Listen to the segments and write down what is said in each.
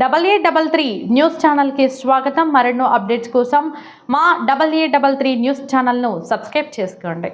Double A double three news ఛానల్కి స్వాగతం. మరెన్నో అప్డేట్స్ కోసం మా double A double three news ఛానల్ను సబ్స్క్రైబ్ చేసుకోండి.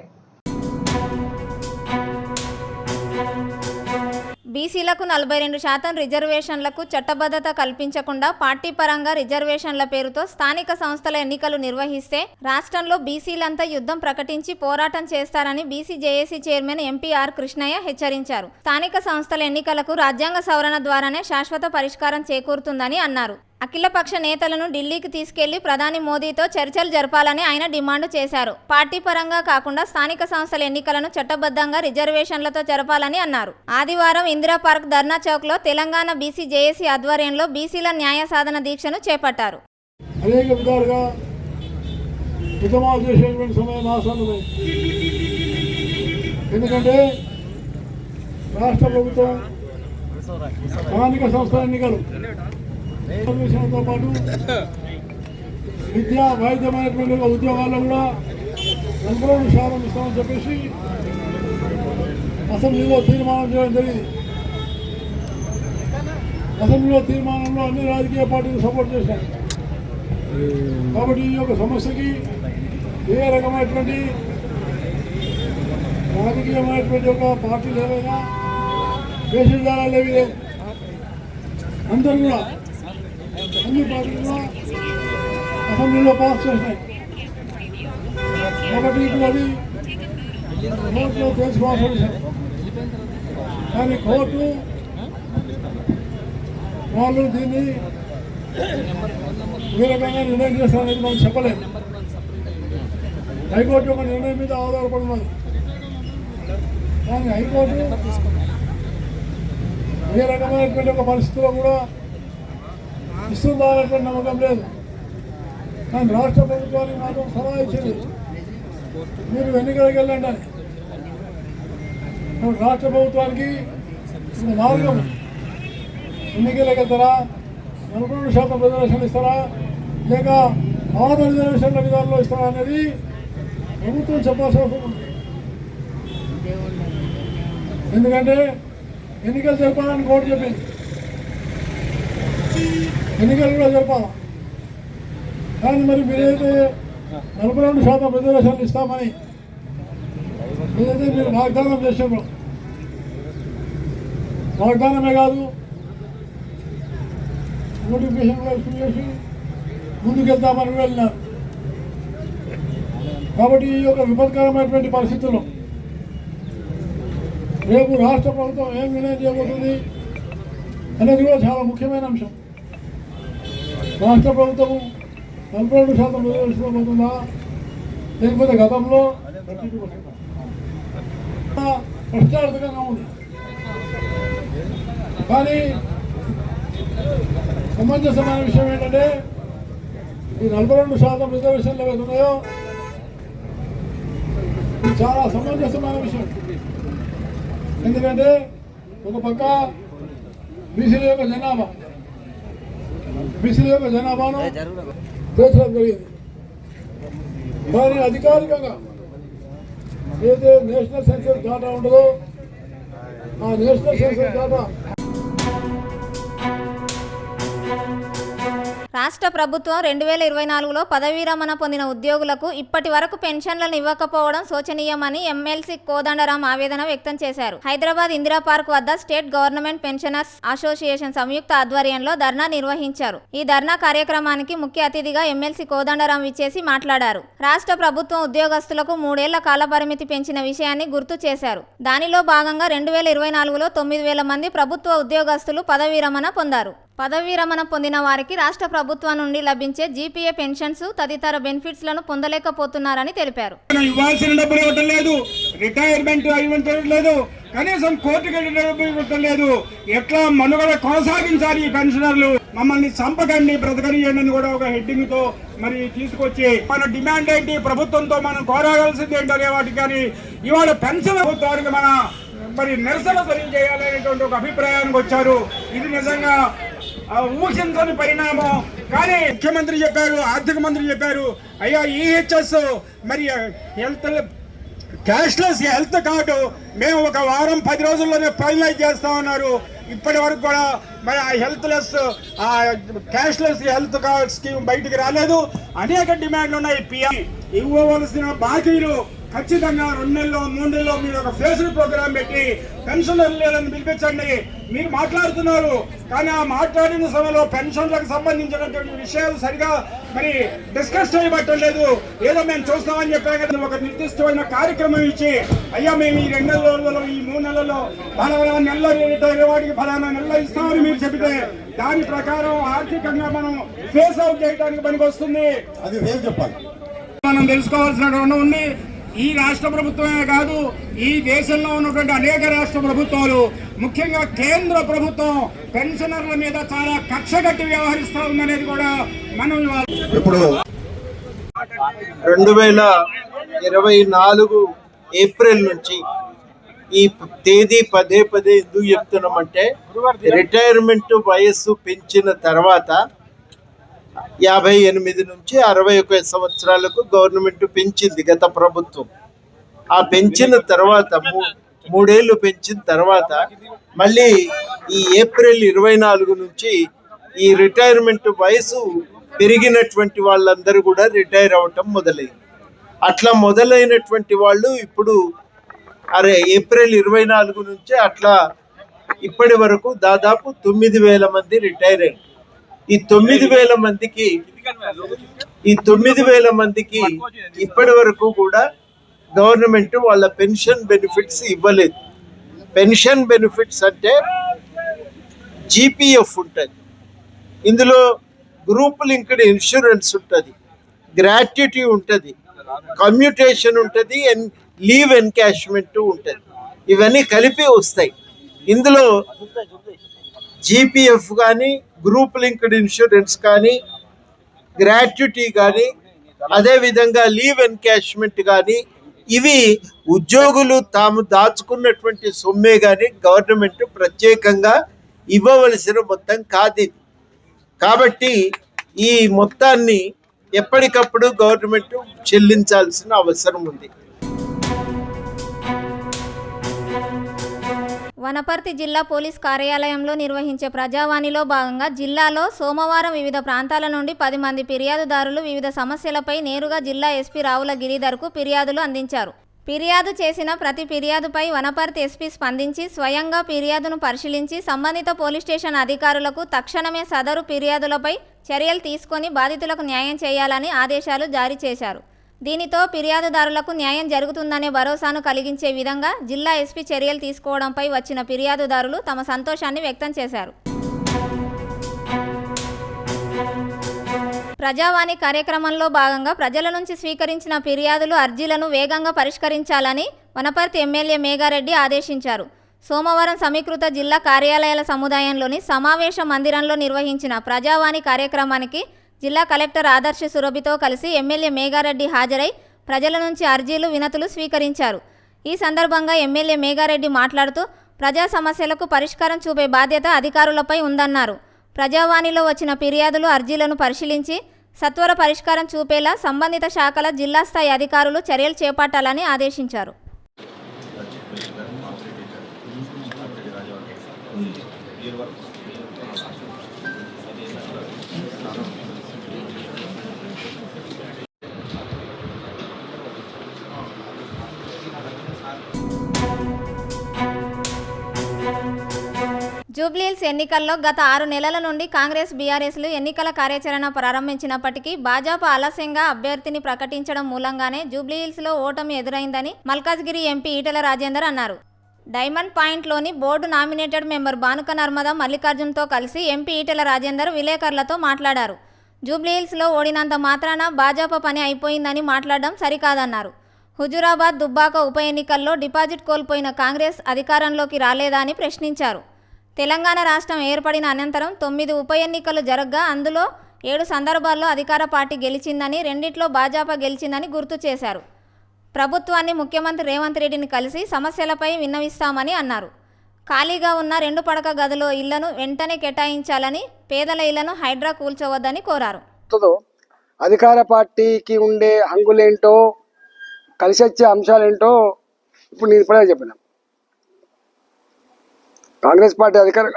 బీసీలకు నలభై రెండు శాతం రిజర్వేషన్లకు చట్టబద్ధత కల్పించకుండా పార్టీ పరంగా రిజర్వేషన్ల పేరుతో స్థానిక సంస్థల ఎన్నికలు నిర్వహిస్తే రాష్ట్రంలో బీసీలంతా యుద్ధం ప్రకటించి పోరాటం చేస్తారని BC JAC chairman MP R Krishnaiah హెచ్చరించారు. స్థానిక సంస్థల ఎన్నికలకు రాజ్యాంగ సవరణ ద్వారానే శాశ్వత పరిష్కారం చేకూరుతుందని అన్నారు. అఖిలపక్ష నేతలను ఢిల్లీకి తీసుకెళ్ళి ప్రధాని మోదీతో చర్చలు జరపాలని ఆయన డిమాండ్ చేశారు. పార్టీ పరంగా కాకుండా స్థానిక సంస్థల ఎన్నికలను చట్టబద్ధంగా రిజర్వేషన్లతో జరపాలని అన్నారు. ఆదివారం ఇందిరా పార్క్ ధర్నా చౌక్లో తెలంగాణ బీసీ జేఏసీ ఆధ్వర్యంలో బీసీల న్యాయ సాధన దీక్షను చేపట్టారు. అనేక విధాలుగా చేసేటువంటి సమయం ఆసన్నమే. ఎందుకంటే రాష్ట్ర ప్రభుత్వం స్థానిక సంస్థల ఎన్నికలు విషయంతో పాటు విద్యా వైద్యమైనటువంటి ఉద్యోగాల్లో కూడా నలభై రెండు శాతం ఇస్తామని చెప్పేసి అసెంబ్లీలో తీర్మానం చేయడం జరిగింది. అసెంబ్లీలో తీర్మానంలో అన్ని రాజకీయ పార్టీలు సపోర్ట్ చేశారు కాబట్టి ఈ యొక్క సమస్యకి ఏ రకమైనటువంటి రాజకీయమైనటువంటి ఒక పార్టీలు ఏవైనా వేషధారాలు ఏవి లేవు. అందరూ కూడా అన్ని పార్టీలు అసెంబ్లీలో పాస్ చేశాయి కాబట్టి ఇప్పుడు అది కోర్టులో కానీ కోర్టు వాళ్ళు దీన్ని ఏ రకంగా నిర్ణయం చేస్తారనేది మనం చెప్పలేదు హైకోర్టు యొక్క నిర్ణయం మీద ఆధారపడి కానీ హైకోర్టు ఏ రకమైనటువంటి ఒక పరిస్థితిలో కూడా ఇస్తుందా అనేటువంటి నమ్మకం లేదు. కానీ రాష్ట్ర ప్రభుత్వానికి మాత్రం సలహా ఇచ్చింది. మీరు ఎన్నికలకు వెళ్ళండి అని. రాష్ట్ర ప్రభుత్వానికి మార్గం. ఎన్నికలకు వెళ్తారా? నలభై రెండు శాతం రిజర్వేషన్లు ఇస్తారా? లేక ఆరు రిజర్వేషన్ల విధానంలో ఇస్తారా అనేది ప్రభుత్వం చెప్పాల్సిన అవసరం ఉంది. ఎందుకంటే ఎన్నికలు జరపాలని కోర్టు చెప్పింది. ఎన్నికలు కూడా జరపాలి? కానీ మరి మీరైతే నలభై రెండు శాతం రిజర్వేషన్లు ఇస్తామని ఏదైతే మీరు వాగ్దానం చేసారో వాగ్దానమే కాదు నోటిఫికేషన్ కూడా ఇష్యూ చేసి ముందుకెళ్తామని కూడా వెళ్ళినారు కాబట్టి ఈ యొక్క విపత్కరమైనటువంటి పరిస్థితుల్లో రేపు రాష్ట్ర ప్రభుత్వం ఏం నిర్ణయం చేయబోతుంది అనేది కూడా చాలా ముఖ్యమైన అంశం. రాష్ట్ర ప్రభుత్వం నలభై రెండు శాతం రిజర్వేషన్ పోతుందా లేకపోతే గతంలో ప్రశ్నార్థకంగా ఉంది. కానీ సమంజసమైన విషయం ఏంటంటే ఈ నలభై రెండు శాతం రిజర్వేషన్లు ఏవైతే ఉన్నాయో ఇది చాలా సమంజసమైన విషయం. ఎందుకంటే ఒక పక్క బీసీల యొక్క జనాభా బీసీల యొక్క జనాభాను పెంచడం జరిగింది కానీ అధికారికంగా ఏదైతే నేషనల్ సెన్సస్ డేటా ఉండదో ఆ నేషనల్ సెన్సస్ డేటా రాష్ట్ర ప్రభుత్వం రెండు వేల ఇరవై నాలుగులో పదవీ రమణ పొందిన ఉద్యోగులకు ఇప్పటి వరకు పెన్షన్లను ఇవ్వకపోవడం శోచనీయమని ఎమ్మెల్సీ కోదండరాం ఆవేదన వ్యక్తం చేశారు. హైదరాబాద్ ఇందిరా పార్క్ వద్ద స్టేట్ గవర్నమెంట్ పెన్షనర్స్ అసోసియేషన్ సంయుక్త ఆధ్వర్యంలో ధర్నా నిర్వహించారు. ఈ ధర్నా కార్యక్రమానికి ముఖ్య అతిథిగా ఎమ్మెల్సీ కోదండరాం విచ్చేసి మాట్లాడారు. రాష్ట్ర ప్రభుత్వం ఉద్యోగస్తులకు మూడేళ్ళ కాలపరిమితి పెంచిన విషయాన్ని గుర్తు చేశారు. దానిలో భాగంగా రెండు వేల ఇరవై నాలుగులో తొమ్మిది వేల మంది ప్రభుత్వ ఉద్యోగస్తులు పదవీరమణ పొందారు. పదవీ రమణ పొందిన వారికి రాష్ట్ర ప్రభుత్వం నుండి లభించే జీపీఏ పెన్షన్స్ తదితర బెనిఫిట్స్లను పొందలేకపోతున్నారని తెలిపారు. మనం ఇవ్వాల్సిన డబ్బులు ఇవ్వటం లేదు రిటైర్మెంట్ ఇవ్వటం లేదు కనీసం కోర్టుకి డబ్బులు ఇవ్వటం లేదు. ఎట్లా మనుగడ కొనసాగించాలి ఈ పెన్షనర్లు? మమ్మల్ని చంపకండి బ్రతకనియండి అని కూడా ఒక హెడ్డింగ్తో మరి తీసుకొచ్చి మన డిమాండ్ ఏంటి ప్రభుత్వంతో మనం కోరవలసింది ఏంటనే వాటికి కానీ ఇవాళ పెన్షన్ ప్రభుత్వానికి మన మరి నిరసన తెలియజేయాలనేటువంటి ఒక అభిప్రాయానికి వచ్చారు. ఇది నిజంగా ఊహించని పరిణామం. కానీ ముఖ్యమంత్రి చెప్పారు ఆర్థిక మంత్రి చెప్పారు అయ్యా ఈహెచ్ఎస్ మరి హెల్త్ క్యాష్లెస్ హెల్త్ కార్డు మేము ఒక వారం పది రోజుల్లోనే ఫైనలైజ్ చేస్తా ఉన్నారు. ఇప్పటి వరకు కూడా మరి ఆ హెల్త్లెస్ ఆ క్యాష్లెస్ హెల్త్ కార్డ్ స్కీమ్ బయటికి రాలేదు. అనేక డిమాండ్లు ఉన్నాయి పిఎం ఇవ్వవలసిన బాకీలు ఖచ్చితంగా రెండు నెలల్లో మూడు నెలల్లో మీరు ఒక ఫేస్బుక్ ప్రోగ్రామ్ పెట్టి పెన్షనర్లను పిలిపించండి. మీరు మాట్లాడుతున్నారు కానీ ఆ మాట్లాడిన సమయంలో పెన్షన్లకు సంబంధించినటువంటి విషయాలు సరిగా మరి డిస్కస్ చేయబట్టం లేదు. ఏదో మేము చూస్తామని చెప్పాం కదా ఒక నిర్దిష్టమైన కార్యక్రమం ఇచ్చి అయ్యా మేము ఈ రెండు నెలలలో ఈ మూడు నెలల్లో ఫలానా నెలలో రిటైర్ వాడికి ఫలానా నెలలో ఇస్తామని మీరు చెబితే దాని ప్రకారం ఆర్థికంగా మనం ఫేస్ అవుట్ చేయడానికి పనికి వస్తుంది. అది చెప్పాలి. మనం తెలుసుకోవాల్సిన ఉంది. ఈ రాష్ట్ర ప్రభుత్వమే కాదు ఈ దేశంలో ఉన్నటువంటి అనేక రాష్ట్ర ప్రభుత్వాలు ముఖ్యంగా కేంద్ర ప్రభుత్వం పెన్షనర్ల మీద చాలా కక్ష కట్టి ఉందనేది కూడా మనం ఇప్పుడు రెండు వేల ఇరవై నాలుగు ఏప్రిల్ నుంచి ఈ తేదీ పదే పదే ఎందుకు చెప్తున్నామంటే రిటైర్మెంట్ వయస్సు పెంచిన తర్వాత యాభై ఎనిమిది నుంచి అరవై ఒక సంవత్సరాలకు గవర్నమెంట్ పెంచింది గత ప్రభుత్వం. ఆ పెంచిన తర్వాత మూ- మూడేళ్ళు పెంచిన తర్వాత మళ్ళీ ఈ ఏప్రిల్ ఇరవై నాలుగు నుంచి ఈ రిటైర్మెంట్ వయసు పెరిగినటువంటి వాళ్ళందరూ కూడా రిటైర్ అవ్వటం మొదలైంది. అట్లా మొదలైనటువంటి వాళ్ళు ఇప్పుడు అరే ఏప్రిల్ ఇరవై నాలుగు నుంచి అట్లా ఇప్పటి వరకు దాదాపు తొమ్మిది వేల మంది రిటైర్ అయ్యారు. ఈ తొమ్మిది వేల మందికి ఈ తొమ్మిది వేల మందికి ఇప్పటి వరకు కూడా గవర్నమెంట్ వాళ్ళ పెన్షన్ బెనిఫిట్స్ ఇవ్వలేదు. పెన్షన్ బెనిఫిట్స్ అంటే జీపీఎఫ్ ఉంటుంది. ఇందులో గ్రూప్ లింక్డ్ ఇన్సూరెన్స్ ఉంటుంది. గ్రాట్యుటీ ఉంటుంది. కమ్యూటేషన్ ఉంటుంది. అండ్ లీవ్ ఎన్కాష్మెంట్ ఉంటుంది. ఇవన్నీ కలిపి వస్తాయి. ఇందులో జీపీఎఫ్ కానీ గ్రూప్ లింక్డ్ ఇన్సూరెన్స్ కానీ గ్రాట్యుటీ కానీ అదేవిధంగా లీవ్ ఎన్కాష్మెంట్ కానీ ఇవి ఉద్యోగులు తాము దాచుకున్నటువంటి సొమ్మే కానీ గవర్నమెంట్ ప్రత్యేకంగా ఇవ్వవలసిన మొత్తం కాదు కాబట్టి ఈ మొత్తాన్ని ఎప్పటికప్పుడు గవర్నమెంట్ చెల్లించాల్సిన అవసరం ఉంది. వనపర్తి జిల్లా పోలీస్ కార్యాలయంలో నిర్వహించే ప్రజావాణిలో భాగంగా జిల్లాలో సోమవారం వివిధ ప్రాంతాల నుండి పది మంది ఫిర్యాదుదారులు వివిధ సమస్యలపై నేరుగా జిల్లా ఎస్పీ రావుల గిరిధర్కు ఫిర్యాదులు అందించారు. ఫిర్యాదు చేసిన ప్రతి ఫిర్యాదుపై వనపర్తి ఎస్పీ స్పందించి స్వయంగా ఫిర్యాదును పరిశీలించి సంబంధిత పోలీస్ స్టేషన్ అధికారులకు తక్షణమే సదరు ఫిర్యాదులపై చర్యలు తీసుకొని బాధితులకు న్యాయం చేయాలని ఆదేశాలు జారీ చేశారు. దీనితో ఫిర్యాదుదారులకు న్యాయం జరుగుతుందనే భరోసాను కలిగించే విధంగా జిల్లా ఎస్పీ చర్యలు తీసుకోవడంపై వచ్చిన ఫిర్యాదుదారులు తమ సంతోషాన్ని వ్యక్తం చేశారు. ప్రజావాణి కార్యక్రమంలో భాగంగా ప్రజల నుంచి స్వీకరించిన ఫిర్యాదులు అర్జీలను వేగంగా పరిష్కరించాలని వనపర్తి ఎమ్మెల్యే మేఘారెడ్డి ఆదేశించారు. సోమవారం సమీకృత జిల్లా కార్యాలయాల సముదాయంలోని సమావేశ మందిరంలో నిర్వహించిన ప్రజావాణి కార్యక్రమానికి జిల్లా కలెక్టర్ ఆదర్శ సురభితో కలిసి ఎమ్మెల్యే మేఘారెడ్డి హాజరై ప్రజల నుంచి అర్జీలు వినతులు స్వీకరించారు. ఈ సందర్భంగా ఎమ్మెల్యే మేఘారెడ్డి మాట్లాడుతూ ప్రజా సమస్యలకు పరిష్కారం చూపే బాధ్యత అధికారులపై ఉందన్నారు. ప్రజావాణిలో వచ్చిన ఫిర్యాదులు అర్జీలను పరిశీలించి సత్వర పరిష్కారం చూపేలా సంబంధిత శాఖల జిల్లా స్థాయి అధికారులు చర్యలు చేపట్టాలని ఆదేశించారు. జూబ్లీహిల్స్ ఎన్నికల్లో గత ఆరు నెలల నుండి కాంగ్రెస్ బీఆర్ఎస్లు ఎన్నికల కార్యాచరణ ప్రారంభించినప్పటికీ భాజపా ఆలస్యంగా అభ్యర్థిని ప్రకటించడం మూలంగానే జూబ్లీహిల్స్లో ఓటమి ఎదురైందని మల్కాజ్గిరి ఎంపీ ఈటెల రాజేందర్ అన్నారు. Diamond పాయింట్లోని board nominated member Banuka Narmada మల్లికార్జున్తో కలిసి ఎంపీ ఈటెల రాజేందర్ విలేకరులతో మాట్లాడారు. జూబ్లీహిల్స్లో ఓడినంత మాత్రాన భాజపా పని అయిపోయిందని మాట్లాడడం సరికాదన్నారు. హుజురాబాద్ దుబ్బాక ఉప ఎన్నికల్లో డిపాజిట్ కోల్పోయిన కాంగ్రెస్ అధికారంలోకి రాలేదా అని ప్రశ్నించారు. తెలంగాణ రాష్ట్రం ఏర్పడిన అనంతరం తొమ్మిది ఉప ఎన్నికలు జరగ్గా అందులో ఏడు సందర్భాల్లో అధికార పార్టీ గెలిచిందని రెండిట్లో భాజపా గెలిచిందని గుర్తు చేశారు. ప్రభుత్వాన్ని ముఖ్యమంత్రి రేవంత్ రెడ్డిని కలిసి సమస్యలపై విన్నవిస్తామని అన్నారు. ఖాళీగా ఉన్న రెండు పడక గదిలో ఇళ్ళను వెంటనే కేటాయించాలని పేదల ఇళ్ళను హైడ్రా కూల్చవద్దని కోరారు. అధికార పార్టీకి ఉండే హంగులేంటో కలిసి వచ్చే ఇప్పుడు నేను ఇప్పుడే కాంగ్రెస్ పార్టీ అధికారం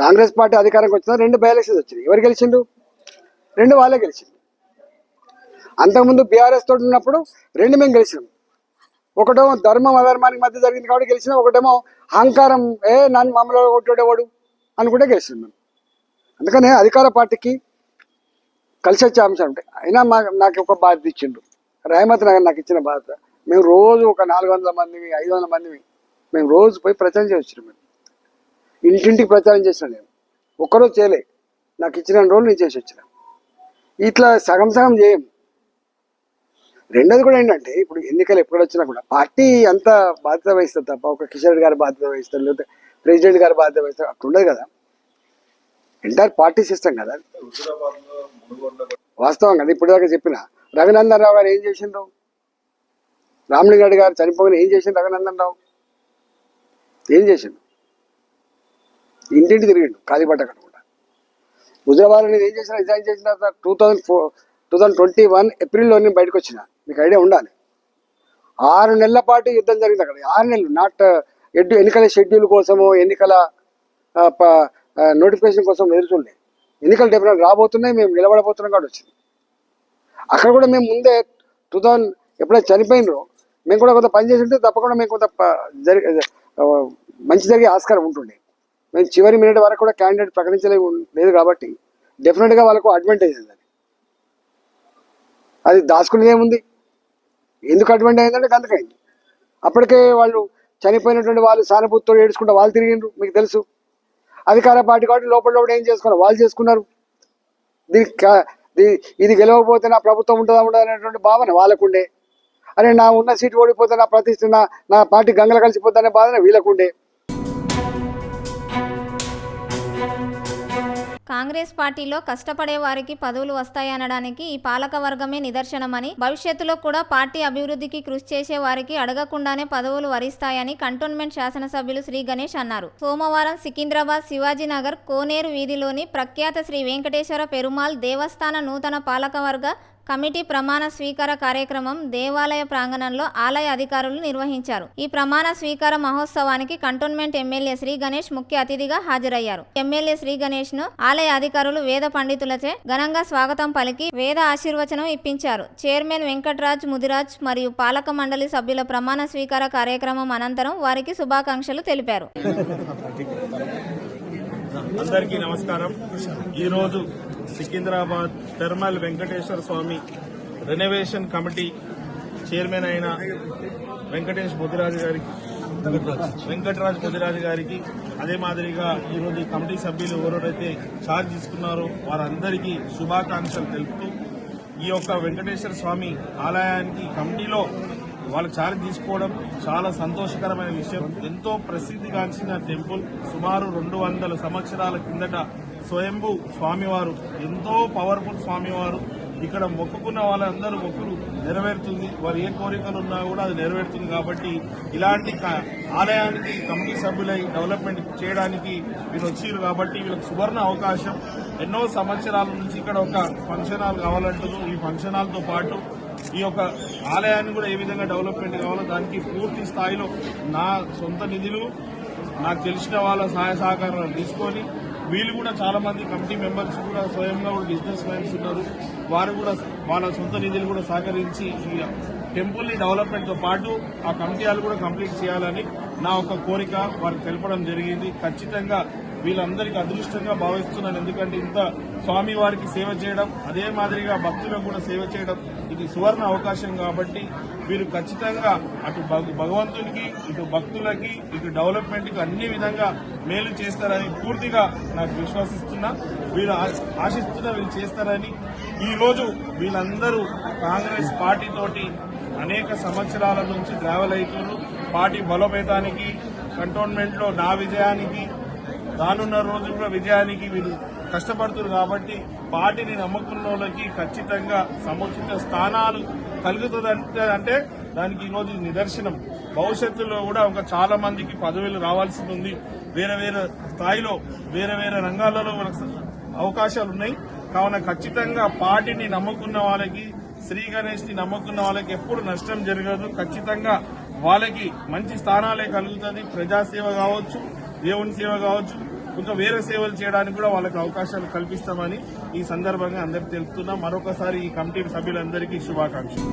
కాంగ్రెస్ పార్టీ అధికారంకి వచ్చిన రెండు బై ఎలక్షన్స్ వచ్చినాయి. ఎవరు గెలిచిండు రెండు వాళ్ళే గెలిచిండు అంతకుముందు బీఆర్ఎస్ తోటి ఉన్నప్పుడు రెండు మేము గెలిచినాం. ఒకటేమో ధర్మం అధర్మానికి మధ్య జరిగింది కాబట్టి గెలిచిన ఒకటేమో అహంకారం ఏ నన్ను మమ్మల్ని కొట్టేవాడు అనుకుంటే గెలిచింది మేము. అందుకనే అధికార పార్టీకి కలిసి వచ్చే అంశాలు ఉంటాయి అయినా మా నాకు ఒక బాధ్యత ఇచ్చిండు రేమత్ నగర్ నాకు ఇచ్చిన బాధ్యత. మేము రోజు ఒక నాలుగు వందల మందిని ఐదు వందల మందిని మేము రోజు పోయి ప్రచారం చేయొచ్చు మేము. ఇంటింటికి ప్రచారం చేసిన నేను ఒక్కరోజు చేయలే. నాకు ఇచ్చిన రోజులు నేను చేసి వచ్చిన. ఇట్లా సగం సగం చేయం. రెండోది కూడా ఏంటంటే ఇప్పుడు ఎన్నికలు ఎప్పుడు వచ్చినా కూడా పార్టీ అంత బాధ్యత వహిస్తుంది తప్ప ఒక కిషన్ రెడ్డి గారు బాధ్యత వహిస్తారు లేకపోతే ప్రెసిడెంట్ గారు బాధ్యత వహిస్తారు అట్లా ఉండదు కదా. ఎంటైర్ పార్టీ సిస్టమ్ కదా. వాస్తవం కదా ఇప్పుడు దాకా చెప్పిన. రఘునందన్ రావు గారు ఏం చేసిండ్రు? రామలింగారెడ్డి గారు చనిపోయిన ఏం చేసిండ్రు రఘునందన్ రావు? ఏం చేసిండు? ఇంటింటి తిరిగిండు కాలిపట్ట కట్టుకుంటా హుజరాబాద్ నేను ఏం చేసిన రిజైన్ చేసిన తర్వాత two thousand four two thousand twenty one ఏప్రిల్లో నేను బయటకు వచ్చిన. మీకు ఐడియా ఉండాలి. ఆరు నెలల పాటు యుద్ధం జరిగింది అక్కడ. ఆరు నెలలు నాట్ uh, ఎడ్డు ఎన్నికల షెడ్యూల్ కోసము ఎన్నికల నోటిఫికేషన్ కోసం ఎదురుచుండే ఎన్నికల ఎన్నికలు డెఫినెట్ రాబోతున్నాయి మేము నిలబడబోతున్నాం కాబట్టి వచ్చింది. అక్కడ కూడా మేము ముందే టూ థౌజండ్ ఎప్పుడైతే చనిపోయినరో మేము కూడా కొంత పని చేసి ఉంటే తప్పకుండా మేము కొంత ప- మంచి జరిగే ఆస్కారం ఉంటుండే. మేము చివరి మినిట్ వరకు కూడా క్యాండిడేట్ ప్రకటించలే లేదు కాబట్టి డెఫినెట్గా వాళ్ళకు అడ్వాంటేజ్ అది. అది దాచుకునేది ఏముంది? ఎందుకు అడ్వాంటేజ్ అయిందంటే గంతకైంది అప్పటికే వాళ్ళు చనిపోయినటువంటి వాళ్ళు సానుభూతితో ఏడుచుకుంటే వాళ్ళు తిరిగిండ్రు మీకు తెలుసు. అధికార పార్టీ కాబట్టి లోపల లోపల ఏం చేసుకున్నారు? వాళ్ళు చేసుకున్నారు. దీనికి దీ- ఇది గెలవకపోతే నా ప్రభుత్వం ఉంటుందా ఉండదు అనేటువంటి భావన వాళ్ళకుండే. అరే నా ఉన్న సీటు ఓడిపోతే నా ప్రతిష్ట నా నా పార్టీ గంగలు కలిసిపోతానే బాధన వీళ్ళకుండే. కాంగ్రెస్ పార్టీలో కష్టపడే వారికి పదవులు వస్తాయనడానికి ఈ పాలక వర్గమే నిదర్శనమని భవిష్యత్తులో కూడా పార్టీ అభివృద్ధికి కృషి చేసే వారికి అడగకుండానే పదవులు వరిస్తాయని కంటోన్మెంట్ శాసనసభ్యులు శ్రీ గణేష్ అన్నారు. సోమవారం సికింద్రాబాద్ శివాజీనగర్ కోనేరు వీధిలోని ప్రఖ్యాత శ్రీ వెంకటేశ్వర పెరుమాల్ దేవస్థాన నూతన పాలకవర్గ కమిటీ ప్రమాణ స్వీకార కార్యక్రమం దేవాలయ ప్రాంగణంలో ఆలయ అధికారులు నిర్వహించారు. ఈ ప్రమాణ స్వీకార మహోత్సవానికి కంటోన్మెంట్ ఎమ్మెల్యే శ్రీ గణేష్ ముఖ్య అతిథిగా హాజరయ్యారు. ఎమ్మెల్యే శ్రీ గణేష్ను ఆలయ అధికారులు వేద పండితులచే ఘనంగా స్వాగతం పలికి వేద ఆశీర్వచనం ఇప్పించారు. చైర్మన్ వెంకట్రాజ్ ముదిరాజ్ మరియు పాలక మండలి సభ్యుల ప్రమాణ స్వీకార కార్యక్రమం అనంతరం వారికి శుభాకాంక్షలు తెలిపారు. అందరికీ నమస్కారం. ఈరోజు Secunderabad Permal Venkateswara Swamy renovation committee chairman అయిన వెంకటేష్ బుద్ధిరాజు గారికి వెంకటరాజ్ బుద్ధిరాజు గారికి అదే మాదిరిగా ఈరోజు ఈ కమిటీ సభ్యులు ఎవరెవరైతే ఛార్జ్ తీసుకున్నారో వారందరికీ శుభాకాంక్షలు తెలుపుతూ ఈ యొక్క వెంకటేశ్వర స్వామి ఆలయానికి కమిటీలో వాళ్ళు ఛార్జ్ తీసుకోవడం చాలా సంతోషకరమైన విషయం. ఎంతో ప్రసిద్ధిగాంచిన టెంపుల్ సుమారు రెండు వందల సంవత్సరాల కిందట స్వయంభూ స్వామివారు ఎంతో పవర్ఫుల్ స్వామివారు. ఇక్కడ మొక్కుకున్న వాళ్ళందరూ మొక్కులు నెరవేరుతుంది. వారు ఏ కోరికలు ఉన్నా కూడా అది నెరవేరుతుంది కాబట్టి ఇలాంటి ఆలయానికి కమిటీ సభ్యులై డెవలప్మెంట్ చేయడానికి వీళ్ళు వచ్చారు కాబట్టి వీళ్ళకి సువర్ణ అవకాశం. ఎన్నో సంవత్సరాల నుంచి ఇక్కడ ఒక ఫంక్షన్ హాల్ కావాలంటున్నారు ఈ ఫంక్షన్ హాల్తో పాటు ఈ యొక్క ఆలయాన్ని కూడా ఏ విధంగా డెవలప్మెంట్ కావాలో దానికి పూర్తి స్థాయిలో నా సొంత నిధులు నాకు తెలిసిన వాళ్ళ సహాయ సహకారాలు తీసుకొని వీళ్ళు కూడా చాలా మంది కమిటీ మెంబర్స్ కూడా స్వయంగా కూడా బిజినెస్ మ్యాన్స్ ఉన్నారు. వారు కూడా వాళ్ళ సొంత నిధులు కూడా సహకరించి ఈ టెంపుల్ని డెవలప్మెంట్తో పాటు ఆ కమిటీ వాళ్ళు కూడా కంప్లీట్ చేయాలని నా ఒక కోరిక వారికి తెలపడం జరిగింది. ఖచ్చితంగా వీళ్ళందరికీ అదృష్టంగా భావిస్తున్నాను. ఎందుకంటే ఇంత స్వామి వారికి సేవ చేయడం అదే మాదిరిగా భక్తులకు కూడా సేవ చేయడం ఇది సువర్ణ అవకాశం కాబట్టి వీరు ఖచ్చితంగా అటు భగ- భగవంతునికి ఇటు భక్తులకి ఇటు డెవలప్మెంట్కి అన్ని విధంగా మేలు చేస్తారని పూర్తిగా నాకు విశ్వసిస్తున్నా. వీరు ఆశిస్తున్నా వీళ్ళు చేస్తారని. ఈరోజు వీళ్ళందరూ కాంగ్రెస్ పార్టీ తోటి అనేక సంవత్సరాల నుంచి ట్రావెల్ అవుతున్నారు పార్టీ బలోపేతానికి కంటోన్మెంట్లో నా విజయానికి రానున్న రోజుల్లో విజయానికి వీరు కష్టపడుతున్నారు కాబట్టి పార్టీని నమ్ముకున్న వాళ్ళకి ఖచ్చితంగా సముచిత స్థానాలు కలుగుతుందంటే అంటే దానికి ఈరోజు నిదర్శనం. భవిష్యత్తులో కూడా ఒక చాలా మందికి పదవులు రావాల్సి ఉంది. వేరే వేరే స్థాయిలో వేరే వేరే రంగాలలో మనకు అవకాశాలు ఉన్నాయి. కావున ఖచ్చితంగా పార్టీని నమ్ముకున్న వాళ్ళకి శ్రీ గణేష్ని నమ్ముకున్న వాళ్ళకి ఎప్పుడు నష్టం జరగదు. ఖచ్చితంగా వాళ్ళకి మంచి స్థానాలే కలుగుతుంది. ప్రజాసేవ కావచ్చు దేవుని సేవ కావచ్చు ఇంకా వేరే సేవలు చేయడానికి కూడా వాళ్ళకి అవకాశాలు కల్పిస్తామని ఈ సందర్భంగా అందరికి తెలుపుతున్నా. మరొకసారి ఈ కమిటీ సభ్యులందరికీ శుభాకాంక్షలు.